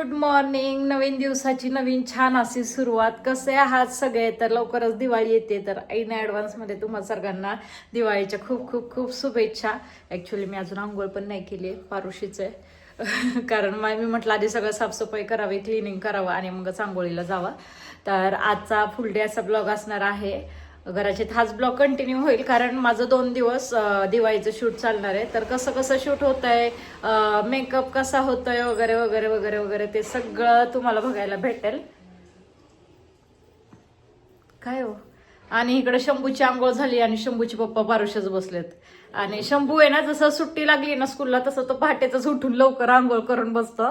Good morning नवीन दिवसाची नवीन छान अशी सुरुवात. कसे आहात सगळे? तर लवकरच दिवाळी येते. तर ऐन ॲडव्हान्समध्ये तुम्हा सर्वांना दिवाळीच्या खूप खूप खूप शुभेच्छा. ॲक्च्युली मी अजून आंघोळ पण नाही केली पारुशीच आहे. कारण मग मी म्हटलं आधी सगळं साफसफाई करावी क्लिनिंग करावं आणि मगच आंघोळीला जावं. तर आजचा फुल डे असा ब्लॉग असणार आहे. घराचे हाच ब्लॉग कंटिन्यू होईल कारण माझं दोन दिवस दिवाळीचं शूट चालणार आहे. तर कसं कसं शूट होत आहे मेकअप कसा होतोय वगैरे वगैरे वगैरे वगैरे ते सगळं तुम्हाला बघायला भेटेल. काय हो? आणि इकडे शंभूची आंघोळ झाली आणि शंभूचे पप्पा बारुशाच बसलेत. आणि शंभू आहे ना जसं सुट्टी लागली ना स्कूलला तसं तो पहाटेच उठून लवकर आंघोळ करून बसतो.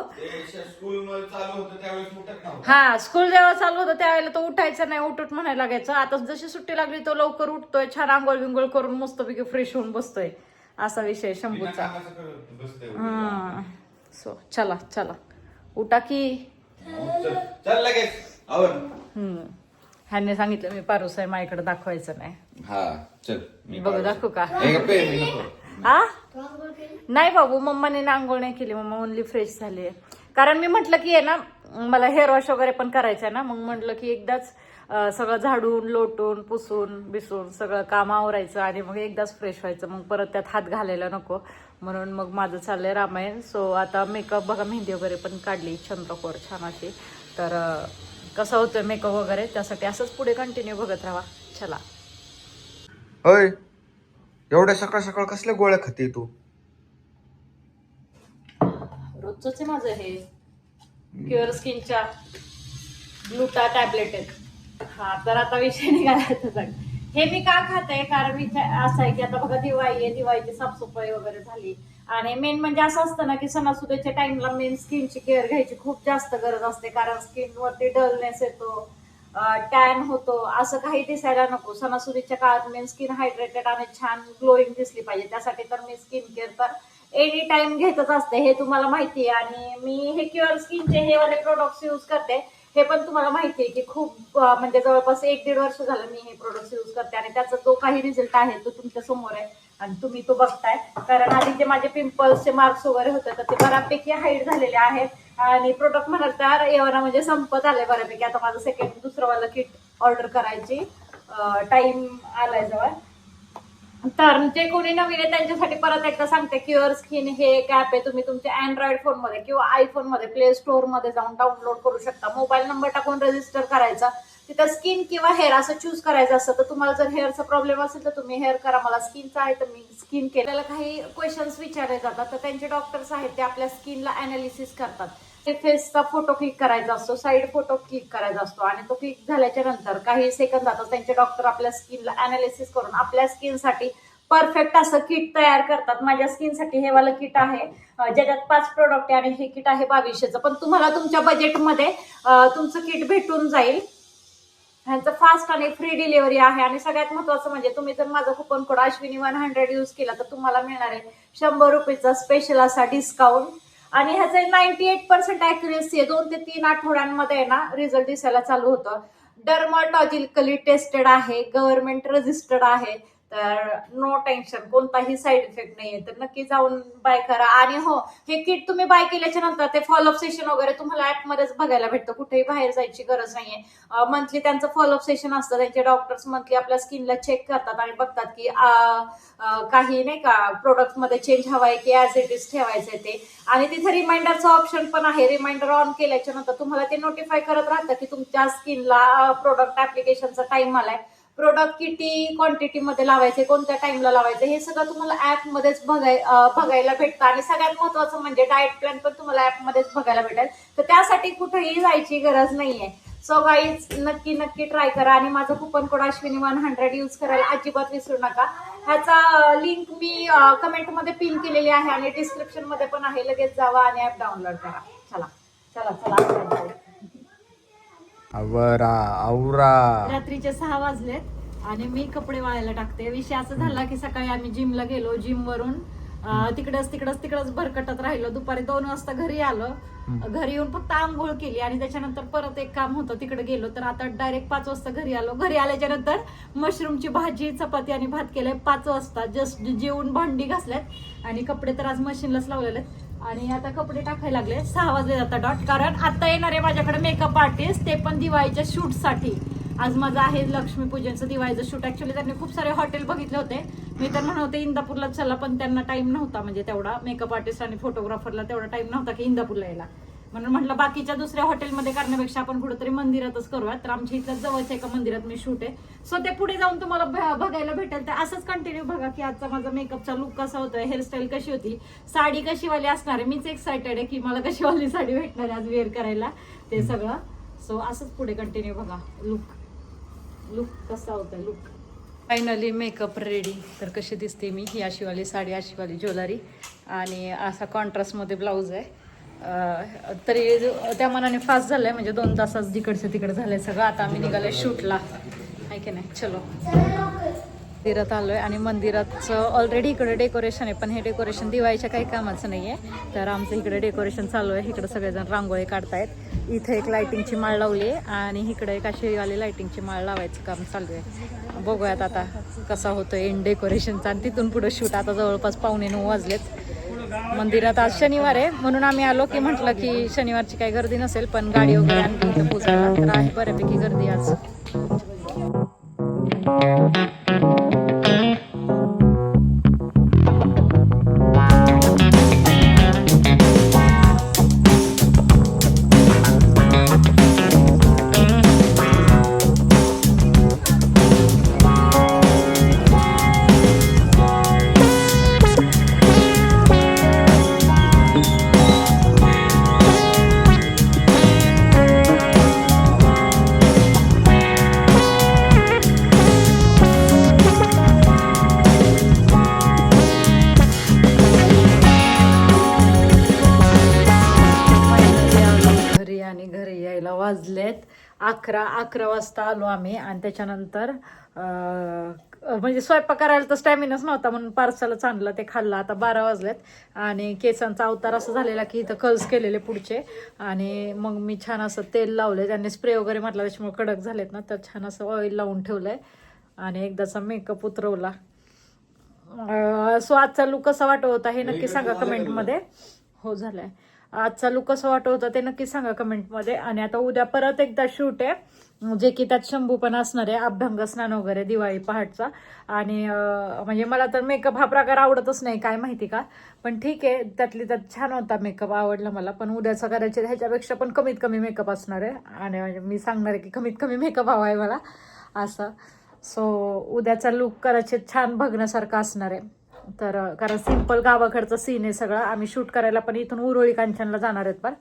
हा स्कूल जेव्हा चालू होतं त्यावेळेला तो उठायचा नाही उठत म्हणायला लागायचं आता जशी सुट्टी लागली तो लवकर उठतोय छान आंघोळ बिंघोळ करून मस्तपैकी फ्रेश होऊन बसतोय. असा विषय शंभूचा. हम्म सो चला चला. उठा की. हम्म. ह्याने सांगितलं मी पारूस आहे माझ्याकडे दाखवायचं नाही. हा चल मी बघू दाखवू का? हे गप्पे, मी नको. आ नाही बाबू मम्माने ना आंघोळ नाही केली मम्मा ओनली फ्रेश झाली कारण मी म्हटलं की आहे ना मला हेअर वॉश वगैरे पण करायचं आहे ना मग म्हटलं की एकदाच अं, सगळं झाडून लोटून पुसून बिसून सगळं काम आवरायचं आणि मग एकदाच फ्रेश व्हायचं. मग परत त्यात हात घालायला नको. म्हणून मग माझं चाललंय रामायण. सो आता मेकअप बघा मेहंदी वगैरे पण काढली चंद्रकोर छान अशी. तर अं, कसं होतं मेकअप वगैरे त्यासाठी असंच पुढे कंटिन्यू बघत राहा. चला. होय. एवढ्या सकाळ सकाळ कसल्या गोळ्या खाते तू? रोजच आहे माझं हे. क्युअर स्किनच्या ग्लुटा टॅबलेट आहेत. हा तर आता विषय निघाला त्याचा. हे मी का खाते कारण विचार असं आहे की आता बघा दिवाळी आहे दिवाळीची साफसफाई वगैरे झाली. आणि मेन म्हणजे असं असतं ना की सणासुदीच्या टाइमला मेन स्किनची केअर घ्यायची खूप जास्त गरज असते. कारण स्किनवरती डलनेस येतो टॅन होतो असं काही दिसायला नको. सणासुदीच्या काळात मेन स्किन हायड्रेटेड आणि छान ग्लोईंग दिसली पाहिजे. त्यासाठी तर मी स्किन केअर तर एनी टाइम घेतच असते. हे तुम्हाला माहिती आहे. आणि मी हे क्युअर स्किनचे हे वाले प्रोडक्ट्स यूज करते हे पण तुम्हाला माहिती आहे की खूप म्हणजे जवळपास एक दीड वर्ष झालं मी हे प्रोडक्ट्स यूज करते. आणि त्याचा जो काही रिझल्ट आहे तो तुमच्यासमोर आहे. आणि तुम्ही तो बघताय. कारण आधी जे माझे पिंपल्सचे मार्क्स वगैरे होते तर ते बऱ्यापैकी हाईट झालेले आहेत. आणि प्रोडक्ट म्हणाल तर एवढा म्हणजे संपत आले बऱ्यापैकी. आता माझं सेकंड दुसरंवाला किट ऑर्डर करायची. टाइम आलाय जवळ. तर जे कोणी नवीन आहे त्यांच्यासाठी परत एकदा सांगते क्युअर स्किन हे एक ऍप आहे. तुम्ही तुमच्या अँड्रॉइड फोनमध्ये किंवा आयफोनमध्ये प्ले स्टोअरमध्ये जाऊन डाउनलोड करू शकता. मोबाईल नंबर टाकून रजिस्टर करायचा. तिथं स्किन किंवा हेअर असं चूज करायचं असतं तर तुम्हाला जर हेअरचा प्रॉब्लेम असेल तर तुम्ही हेअर करा. मला स्किनचा आहे तर मी स्किन केलेला काही क्वेश्चन्स विचारले जातात तर त्यांचे डॉक्टर्स आहेत ते आपल्या स्किनला अनालिसिस करतात. ते फेसचा फोटो क्लिक करायचा असतो साईड फोटो क्लिक करायचा असतो आणि तो क्लिक झाल्याच्यानंतर काही सेकंदातच त्यांचे डॉक्टर आपल्या स्किनला अनालिसिस करून आपल्या स्किनसाठी परफेक्ट असं किट तयार करतात. माझ्या स्किनसाठी हे वालं किट आहे ज्याच्यात पाच प्रोडक्ट आहे आणि हे किट आहे बावीसशेचं. पण तुम्हाला तुमच्या बजेटमध्ये तुमचं किट भेटून जाईल. ह्यांचं फास्ट आणि फ्री डिलिव्हरी आहे. आणि सगळ्यात महत्वाचं म्हणजे तुम्ही जर माझा coupon code Ashwini one hundred use केला तर तुम्हाला मिळणार आहे शंभर रुपयेचा स्पेशल असा डिस्काउंट आणि ह्याचं नाईन्टी एट पर्सेंट अॅक्युरेसी आहे. दोन ते तीन आठवड्यांमध्ये आहे ना रिझल्ट दिसायला चालू होतं. डर्मॉटॉजिकली टेस्टेड आहे गव्हर्नमेंट रजिस्टर्ड आहे. तर नो टेन्शन कोणताही साईड इफेक्ट नाहीये. तर नक्की जाऊन बाय करा. आणि हो हे किट तुम्ही बाय केल्याच्यानंतर ते फॉलोअप सेशन वगैरे तुम्हाला ऍपमध्येच बघायला भेटतं. कुठेही बाहेर जायची गरज नाहीये. मंथली त्यांचं फॉलोअप सेशन असतं. त्यांचे डॉक्टर्स मंथली आपल्या स्किनला चेक करतात आणि बघतात की काही नाही का प्रोडक्टमध्ये चेंज हवाय की ऍज इट इज ठेवायचंय ते. आणि तिथे रिमाइंडरचं ऑप्शन पण आहे. रिमाइंडर ऑन केल्याच्यानंतर तुम्हाला ते नोटिफाय करत राहतं की तुमच्या स्किनला प्रोडक्ट ऍप्लिकेशनचा टाइम आलाय. प्रोडक्ट किती क्वांटिटी मध्ये लावायचे कोणत्या टाइमला लावायचे हे सगळं तुम्हाला ऍप मध्येच बघाय बघायला भेटतं. आणि सगळ्यात महत्वाचं म्हणजे डाएट प्लॅन पण तुम्हाला ऍप मध्येच बघायला भेटेल. तर त्यासाठी कुठेही जायची गरज नाहीये. सो गाईज नक्की नक्की ट्राय करा. आणि माझं coupon code Ashwini one hundred use करायला अजिबात विसरू नका. ह्याचा लिंक मी कमेंटमध्ये पिन केलेली आहे आणि डिस्क्रिप्शनमध्ये पण आहे. लगेच जावा आणि ऍप डाउनलोड करा. चला. चला चला. आवरा आवरा. रात्रीचे सहा वाजलेत आणि मी कपडे वाळायला टाकते. विषय असं झाला की सकाळी आम्ही जिमला गेलो. जिम वरून अं, तिकडच तिकडच तिकडच भरकटत राहिलो. दुपारी दोन वाजता घरी आलो. घरी येऊन फक्त आंघोळ केली आणि त्याच्यानंतर परत एक काम होतं तिकडे गेलो. तर आता डायरेक्ट पाच वाजता घरी आलो. घरी आल्याच्यानंतर मशरूमची भाजी चपाती आणि भात केलाय पाच वाजता. जस्ट जेवून भांडी घासल्यात आणि कपडे तर आज मशीनलाच लावलेले आहेत आणि आता कपडे टाकायला लागले. सहा वाजले जातात डॉट कारण आता येणार आहे माझ्याकडे मेकअप आर्टिस्ट ते पण दिवाळीच्या शूटसाठी आज माझं आहे लक्ष्मीपूजनचं दिवाळीचं शूट ऍक्च्युली त्यांनी खूप सारे हॉटेल बघितले होते. मी तर म्हणत होते इंदापूरला चला पण त्यांना टाईम नव्हता म्हणजे तेवढा. मेकअप आर्टिस्ट आणि फोटोग्राफरला तेवढा टाईम नव्हता की इंदापूरला यायला. म्हणून म्हटलं बाकीच्या दुसऱ्या हॉटेलमध्ये करण्यापेक्षा आपण कुठेतरी मंदिरातच करूया. तर आमच्या इथल्या जवळच्या एका मंदिरात मी शूट आहे. सो ते पुढे जाऊन तुम्हाला बघायला भेटेल. तर असंच कंटिन्यू बघा की आजचा माझा मेकअपचा लुक कसा होतोय हेअरस्टाईल कशी होती. साडी कशीवाली असणार आहे? मीच एक्सायटेड आहे की मला कशीवाली साडी भेटणार आहे आज वेअर करायला. ते सगळं. सो असंच पुढे कंटिन्यू बघा. लुक लुक कसा होता लुक फायनली मेकअप रेडी तर कशी दिसते मी? ही अशीवाली साडी अशीवाली ज्वेलरी आणि असा कॉन्ट्रास्टमध्ये ब्लाऊज आहे. तरी त्या मनाने फास्ट झालंय म्हणजे दोन तासात जिकडचं तिकडे झालंय सगळं. आता आम्ही निघालोय शूटला. आहे की नाही? चलो. मंदिरात आलोय आणि मंदिराचं ऑलरेडी इकडे डेकोरेशन आहे पण हे डेकोरेशन दिवाळीच्या काही कामाचं नाहीये. तर आमचं इकडे डेकोरेशन चालू आहे. इकडे सगळेजण रांगोळी काढतायत. इथे एक लायटिंगची माळ लावली आहे आणि इकडे एक अशी लायटिंगची माळ लावायचं काम चालू आहे. बघूयात आता कसा होतो एंड डेकोरेशनचा आणि तिथून पुढे शूट आता जवळपास पावणे नऊ वाजलेत. मंदिरात आज शनिवार आहे. म्हणून आम्ही आलो की म्हटलं की शनिवारची काही गर्दी नसेल पण गाडी वगैरे आणली इथं पोचायला तर आहे. बऱ्यापैकी गर्दी आज. अकरा अकरा वाजता आलो आम्ही. आणि त्याच्यानंतर म्हणजे स्वयंपाक करायला तर स्टॅमिनाच नव्हता म्हणून पार्सलच आणलं ते खाल्लं. आता बारा वाजलेत. आणि केसांचा अवतार असं झालेला की इथं कल्स केलेले पुढचे. आणि मग मी छान असं तेल लावले त्यांनी स्प्रे वगैरे म्हटलं त्याच्यामुळे कडक झालेत ना तर छान असं ऑइल लावून ठेवलंय. आणि एकदाचा मेकअप उतरवला. सो आजचा लुक कसा वाटत होता हे नक्की सांगा कमेंटमध्ये हो झालाय. आजचा लुक कसं वाटत होता ते नक्की सांगा कमेंटमध्ये आणि आता उद्या परत एकदा शूट आहे. जे की त्यात शंभू पण असणार आहे अभ्यंग स्नान वगैरे दिवाळी पहाटचा. आणि म्हणजे मला तर मेकअप हा प्रकार आवडतच नाही काय माहिती का. पण ठीक आहे त्यातली त्यात छान होता मेकअप आवडला मला. पण उद्याचा करायचे ह्याच्यापेक्षा पण कमीत कमी मेकअप असणार आहे. आणि मी सांगणार आहे की कमीत कमी मेकअप हवा आहे मला. असं. सो उद्याचा लुक करायचे छान बघण्यासारखा असणार आहे. तर कारण सिंपल गावाकडचं सीन आहे सगळं आम्ही शूट करायला पण इथून उरोळी कांचनला जाणार आहेत पण.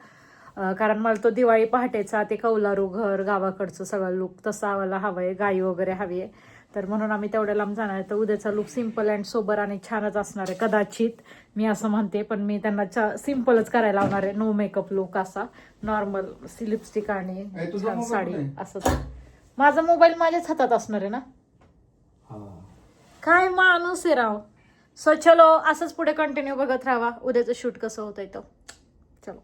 कारण मला तो दिवाळी पहाटेचा ते कौलारू घर गावाकडचं सगळं लुक तसा मला हवं आहे गाई वगैरे हवी आहे तर म्हणून आम्ही तेवढ्या लांब जाणार आहे. तर उद्याचा लुक सिंपल अँड सोबर आणि छानच असणार आहे. कदाचित मी असं म्हणते पण मी त्यांना सिम्पलच करायला लावणार आहे. नो मेकअप लुक असा. नॉर्मल लिपस्टिक आणि छान साडी? असंच. माझा मोबाईल माझ्याच हातात असणार आहे ना? काय माणूस आहे राव? सो चलो असंच पुढे कंटिन्यू बघत राहा उद्याचं शूट कसं होतंय तो. चलो.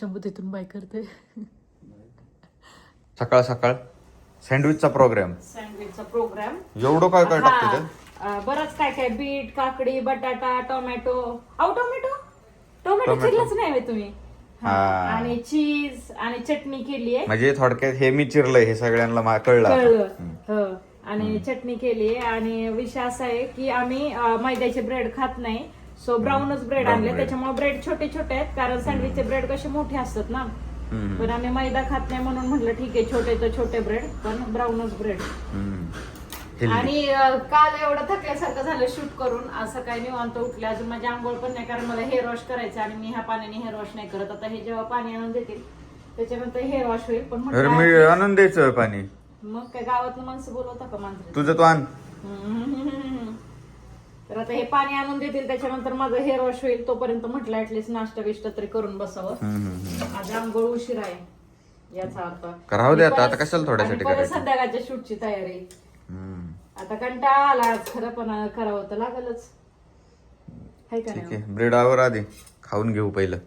शंभू तिथून बाय करते सकाळ सकाळ. सँडविचचा प्रोग्राम सँडविचचा प्रोग्राम एवढं काय काय टाकते बरंच काय काय. बीट काकडी बटाटा टोमॅटो. अहो टोमॅटो? टोमॅटो. चिरलंच नाही तुम्ही. आणि चीज आणि चटणी केली आहे म्हणजे थोडक्यात हे मी चिरलंय हे सगळ्यांना मा- कळलं आणि चटणी केली आणि विषय असा आहे की आम्ही अं, मैद्याचे ब्रेड खात नाही. सो ब्राऊनच ब्रेड Brown आणले. bread. त्याच्यामुळे ब्रेड छोटे छोटे आहेत कारण सँडविचचे ब्रेड कसे मोठे असतात ना. हम्म. पण आम्ही मैदा खात नाही म्हणून म्हटलं ठीक आहे छोटे तर छोटे ब्रेड पण ब्राऊनच ब्रेड हम्म. Healthy. आणि अं, काल एवढं थकल्यासारखं झालं शूट करून. असं काही निवांत उठले. अजून माझी आंघोळ पण नाही कारण मला हेअर वॉश करायचं आणि मी ह्या पाण्याने हेअर वॉश नाही करत. आता हे जेव्हा पाणी आणून देतील त्याच्यानंतर हेअर वॉश होईल. पण अरे मी म्हटलं आणून द्यायचं पाणी. मग काय गावातलं माणसं बोलवता का माणसं तुझं तू आण. तर आता हे पाणी आणून देतील त्याच्यानंतर माझं हेअर वॉश होईल तोपर्यंत म्हटलं ऍटलीस्ट नाश्ता बिष्टा तरी करून बसावं. हम्म, हम्म, हम्म. आज आंघोळ उशीर आहे याचा अर्थ. करावं दे आणि आता, आता कशाला थोड्यासाठी आणि परत करायचं? संध्याकाळच्या शूटची तयारी. हम्म. आता कंटाळा आला आज खरं पण करावं तर लागलच. हाय का ठीक नाही आहे ब्रेड आवर आधी खाऊन घेऊ पहिलं.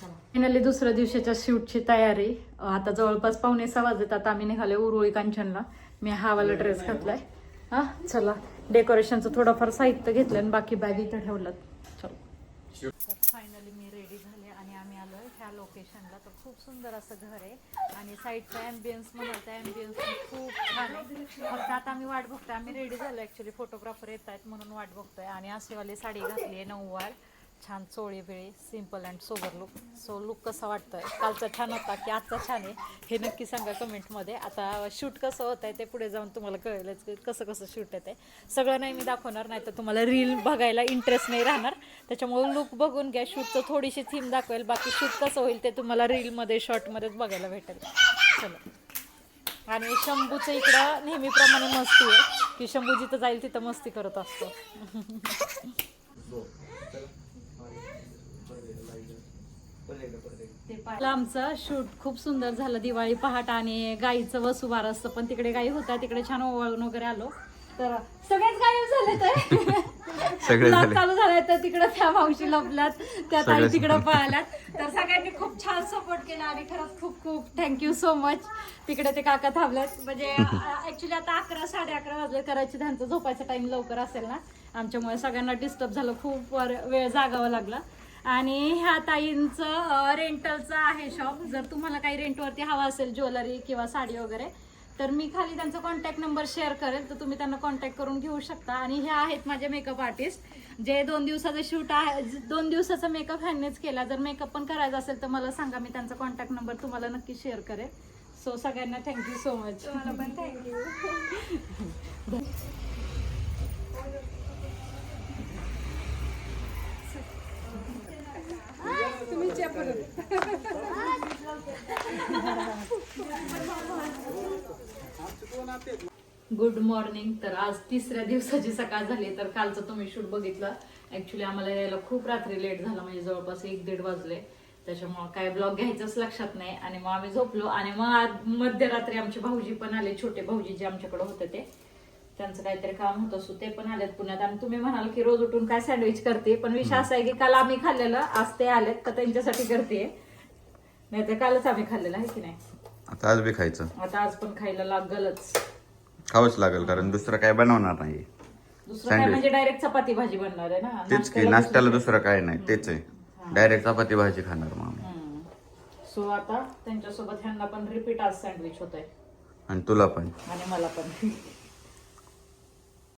फायनली दुसऱ्या दिवशीच्या शूटची तयारी. आता जवळपास पावणे सहा वाजत आता आम्ही निघाले उरुळी कांचनला. मी हा वाला ड्रेस घातलाय. हा चला. डेकोरेशनचं थोडंफार साहित्य घेतलं आणि बाकी बॅग इथं ठेवलं चलो. फायनली मी रेडी झाले आणि आम्ही आलो ह्या लोकेशनला तर खूप सुंदर असं घर आहे. आणि साईडचा ॲम्बियन्स म्हणाल तर ॲम्बियन्स खूप छान आहे. फक्त आता आम्ही वाट बघतोय. आम्ही रेडी झालो ॲक्च्युली फोटोग्राफर येत आहेत म्हणून वाट बघतोय. आणि असेवाली साडी घातली आहे नऊवार. छान चोळी बिळी simple and sober look so look कसा वाटतोय? कालचा छान होता की आजचा छान आहे? हे नक्की सांगा कमेंटमध्ये आता शूट कसं होत आहे ते पुढे जाऊन तुम्हाला कळेलच की कसं कसं शूट येते सगळं नाही मी दाखवणार नाही तर तुम्हाला रील बघायला इंटरेस्ट नाही राहणार. त्याच्यामुळे लुक बघून घ्या. शूटचं थोडीशी थीम दाखवेल. बाकी शूट कसं होईल ते तुम्हाला रीलमध्ये शॉर्टमध्येच बघायला भेटेल. चलो. आणि शंभूचं इकडं नेहमीप्रमाणे मस्ती आहे. की शंभू जिथं जाईल तिथं मस्ती करत असतो. आपलं आमचं शूट खूप सुंदर झालं. दिवाळी पहाट आणि गाईचं वसुबार असतं पण तिकडे गाई होत्या तिकडे छान ओवाळून वगैरे आलो. तर सगळेच गायब झाले तर. झाले. चालू झालाय तर तिकडे त्या मावशी लपल्यात त्या ताई. तिकडे पळाल्यात तर सगळ्यांनी खूप छान सपोर्ट केला आणि खरंच खूप खूप थँक्यू सो मच तिकडे ते काका थांबल्यात म्हणजे ऍक्च्युली आता अकरा साडे अकरा वाजले. करायचे त्यांचं झोपायचा टाइम लवकर असेल ना. आमच्यामुळे सगळ्यांना डिस्टर्ब झालं. खूप वर- वेळ जागावं लागला. आणि ह्या ताईंचं रेंटलचं आहे शॉप जर तुम्हाला काही रेंटवरती हवा असेल ज्वेलरी किंवा साडी वगैरे तर मी खाली त्यांचा कॉन्टॅक्ट नंबर शेअर करेल. तर तुम्ही त्यांना कॉन्टॅक्ट करून घेऊ शकता. आणि हे आहेत माझे मेकअप आर्टिस्ट जे दोन दिवसाचं शूट आहे दोन दिवसाचा मेकअप ह्यांनीच केला. जर मेकअप पण करायचा असेल तर मला सांगा. मी त्यांचा कॉन्टॅक्ट नंबर तुम्हाला नक्की शेअर करेल. सो सगळ्यांना थँक्यू सो मच तुम्हाला पण थँक्यू तुम्ही च्या परत गुड मॉर्निंग. तर आज तिसऱ्या दिवसाची सकाळ झाली तर कालचं तुम्ही शूट बघितलं. ऍक्च्युली आम्हाला यायला खूप रात्री लेट झाला म्हणजे जवळपास एक दीड वाजले. त्याच्यामुळे काय ब्लॉग घ्यायचंच लक्षात नाही. आणि मग आम्ही झोपलो. आणि मग आज मध्यरात्री आमचे भाऊजी पण आले छोटे भाऊजी जे आमच्याकडे होते ते. त्यांचं काहीतरी काम होतं सो ते पण आलेत पुण्यात. आणि तुम्ही म्हणाल की रोज उठून काय सँडविच करते? पण विषय असा आहे की काल आम्ही खाल्लेलं आज ते आलेत तर त्यांच्यासाठी करते. नाही तर कालच आम्ही खाल्लेलं आहे की नाही? आता आज बी खायचं. आता आज पण खायला लागलच. खावंच लागेल कारण दुसरं काय बनवणार नाही. दुसरं काय. म्हणजे डायरेक्ट चपाती भाजी बनणार आहे ना? तेच की नाश्त्याला दुसरं काय नाही तेच आहे. डायरेक्ट चपाती भाजी खाणार मग आम्ही. सो आता त्यांच्यासोबत ह्यांना पण रिपीट आज सँडविच होत आहे आणि तुला पण. आणि मला पण.